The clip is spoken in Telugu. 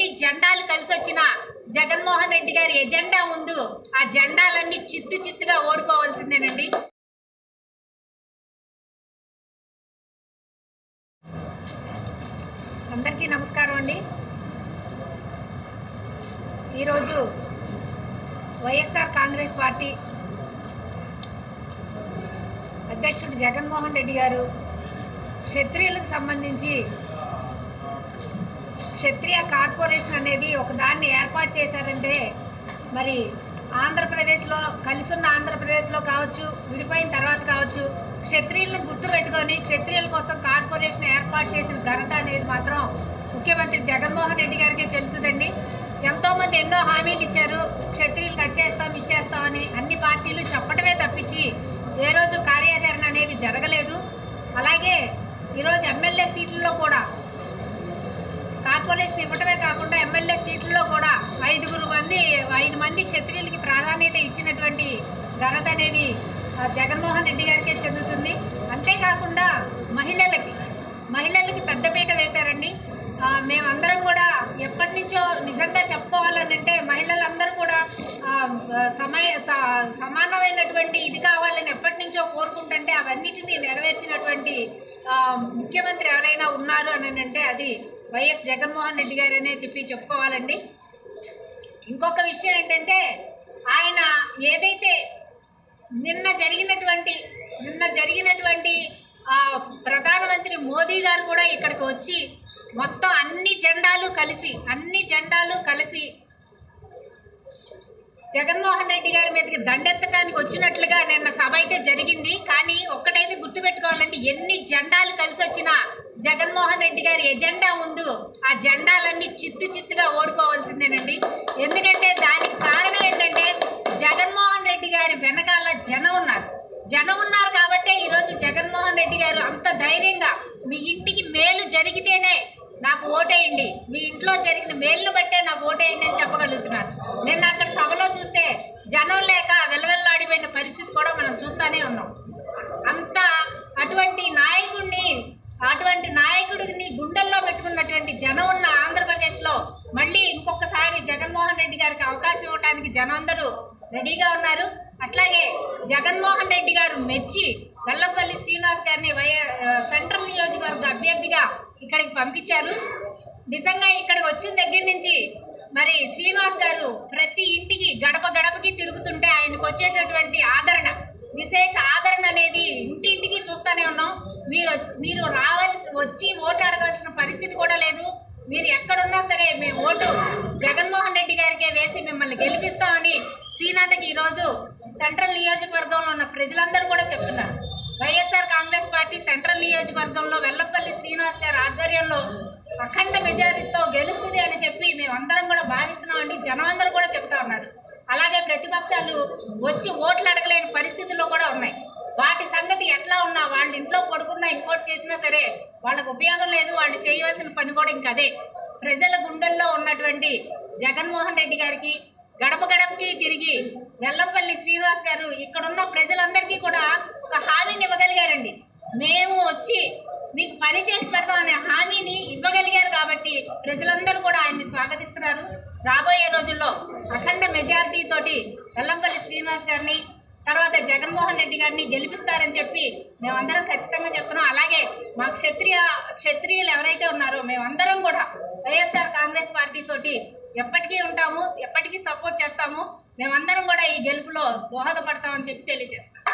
ఎన్ని జెండాలు కలిసి వచ్చినా జగన్మోహన్ రెడ్డి గారి ఎజెండా ముందు ఆ జెండాలన్నీ చిత్తు చిత్తుగా ఓడిపోవలసిందేనండి. అందరికీ నమస్కారం అండి. ఈరోజు వైఎస్ఆర్ కాంగ్రెస్ పార్టీ అధ్యక్షుడు జగన్మోహన్ రెడ్డి గారు క్షత్రియులకు సంబంధించి క్షత్రియ కార్పొరేషన్ అనేది ఒక దాన్ని ఏర్పాటు చేశారంటే మరి ఆంధ్రప్రదేశ్లో కలిసున్న ఆంధ్రప్రదేశ్లో కావచ్చు విడిపోయిన తర్వాత కావచ్చు క్షత్రియులను గుర్తు పెట్టుకొని క్షత్రియుల కోసం కార్పొరేషన్ ఏర్పాటు చేసిన ఘనత అనేది మాత్రం ముఖ్యమంత్రి జగన్మోహన్ రెడ్డి గారికే చెల్లుతుందండి ఎంతోమంది ఎన్నో హామీలు ఇచ్చారు క్షత్రియులు కట్ చేస్తాం ఇచ్చేస్తామని అన్ని పార్టీలు చెప్పడమే తప్పించి ఏ రోజు కార్యాచరణ అనేది జరగలేదు. అలాగే ఈరోజు ఎమ్మెల్యే సీట్లలో కూడా కార్పొరేషన్ ఇవ్వటమే కాకుండా ఎమ్మెల్యే సీట్లలో కూడా ఐదుగురు మంది ఐదు మంది క్షత్రియులకి ప్రాధాన్యత ఇచ్చినటువంటి ఘనత అనేది జగన్మోహన్ రెడ్డి గారికే చెందుతుంది. అంతేకాకుండా మహిళలకి మహిళలకి పెద్దపీట వేశారండి. మేమందరం కూడా ఎప్పటి నుంచో నిజంగా చెప్పుకోవాలనంటే మహిళలందరూ కూడా సమయ స- సమానమైనటువంటి ఇది కావాలని ఎప్పటి నుంచో కోరుకుంటుంటే అవన్నిటినీ నెరవేర్చినటువంటి ముఖ్యమంత్రి ఎవరైనా ఉన్నారు అని అంటే అది వైఎస్ జగన్మోహన్ రెడ్డి గారనే చెప్పి చెప్పుకోవాలండి. ఇంకొక విషయం ఏంటంటే ఆయన ఏదైతే నిన్న జరిగినటువంటి నిన్న జరిగినటువంటి ప్రధానమంత్రి మోదీ గారు కూడా ఇక్కడికి వచ్చి మొత్తం అన్ని జెండాలు కలిసి అన్ని జెండాలు కలిసి జగన్మోహన్ రెడ్డి గారి మీదకి దండెత్తడానికి వచ్చినట్లుగా నిన్న సభ అయితే జరిగింది. కానీ ఒక్కటైతే గుర్తుపెట్టుకోవాలంటే ఎన్ని జెండాలు కలిసి వచ్చినా గారి ఎజెండా ముందు ఆ జెండాలన్నీ చిత్తు చిత్తుగా ఓడిపోవాల్సిందేనండి. ఎందుకంటే దానికి కారణం ఏంటంటే జగన్మోహన్ రెడ్డి గారి వెనకాల జనం ఉన్నారు. జనం ఉన్నారు కాబట్టే ఈరోజు జగన్మోహన్ రెడ్డి గారు అంత ధైర్యంగా మీ ఇంటికి మేలు జరిగితేనే నాకు ఓటేయండి. మీ ఇంట్లో జరిగిన మేలును బట్టే నాకు ఓటేయండి అని చెప్పగలుగుతున్నారు. నిన్న అక్కడ సభలో చూస్తే జనం లేక వెలవెల్లాడిపోయిన పరిస్థితి కూడా మనం చూస్తూనే ఉన్నాం. అంత అటువంటి నాయకుడిని అటువంటి నాయకుడిని గుండెల్లో పెట్టుకున్నటువంటి జనం ఉన్న ఆంధ్రప్రదేశ్లో మళ్ళీ ఇంకొకసారి జగన్మోహన్ రెడ్డి గారికి అవకాశం ఇవ్వడానికి జనందరూ రెడీగా ఉన్నారు. అట్లాగే జగన్మోహన్ రెడ్డి గారు మెచ్చి గల్లపల్లి శ్రీనివాస్ గారిని వై సెంట్రల్ నియోజకవర్గ అభ్యర్థిగా ఇక్కడికి పంపించారు. నిజంగా ఇక్కడికి వచ్చిన దగ్గర నుంచి మరి శ్రీనివాస్ గారు ప్రతి ఇంటికి గడప గడపకి తిరుగుతుంటే ఆయనకు వచ్చేటటువంటి ఆదరణ విశేష ఆదరణ అనేది ఇంటింటికి చూస్తూనే ఉన్నాం. మీరు వచ్చి మీరు రావాల్సి వచ్చి ఓటు అడగాల్సిన పరిస్థితి కూడా లేదు. మీరు ఎక్కడున్నా సరే మేము ఓటు జగన్మోహన్ రెడ్డి గారికే వేసి మిమ్మల్ని గెలిపిస్తామని సీనాథకి ఈరోజు సెంట్రల్ నియోజకవర్గంలో ఉన్న ప్రజలందరూ కూడా చెప్తున్నారు. వైఎస్ఆర్ కాంగ్రెస్ పార్టీ సెంట్రల్ నియోజకవర్గంలో వెల్లపల్లి శ్రీనివాస్ గారి ఆధ్వర్యంలో అఖండ మెజారిటీతో గెలుస్తుంది అని చెప్పి మేమందరం కూడా భావిస్తున్నామండి. జనం అందరూ కూడా చెప్తా ఉన్నారు. అలాగే ప్రతిపక్షాలు వచ్చి ఓట్లు అడగలేని పరిస్థితుల్లో కూడా ఉన్నాయి. ఎట్లా ఉన్నా వాళ్ళ ఇంట్లో కొడుకున్నా ఇంకోటి చేసినా సరే వాళ్ళకు ఉపయోగం లేదు వాళ్ళు చేయవలసిన పని కూడా ఇంకా అదే. ప్రజల గుండెల్లో ఉన్నటువంటి జగన్మోహన్ రెడ్డి గారికి గడప గడపకి తిరిగి వెల్లంపల్లి శ్రీనివాస్ గారు ఇక్కడున్న ప్రజలందరికీ కూడా ఒక హామీని ఇవ్వగలిగారండి. మేము వచ్చి మీకు పని చేసి పెడతాం అనే హామీని ఇవ్వగలిగారు కాబట్టి ప్రజలందరూ కూడా ఆయన్ని స్వాగతిస్తున్నారు. రాబోయే రోజుల్లో అఖండ మెజారిటీ తోటి వెల్లంపల్లి శ్రీనివాస్ గారిని తర్వాత జగన్మోహన్ రెడ్డి గారిని గెలిపిస్తారని చెప్పి మేమందరం ఖచ్చితంగా చెప్తున్నాం. అలాగే మా క్షత్రియ క్షత్రియులు ఎవరైతే ఉన్నారో మేమందరం కూడా వైఎస్ఆర్ కాంగ్రెస్ పార్టీ తోటి ఎప్పటికీ ఉంటాము ఎప్పటికీ సపోర్ట్ చేస్తాము. మేమందరం కూడా ఈ గెలుపులో దోహదపడతామని చెప్పి తెలియజేస్తాం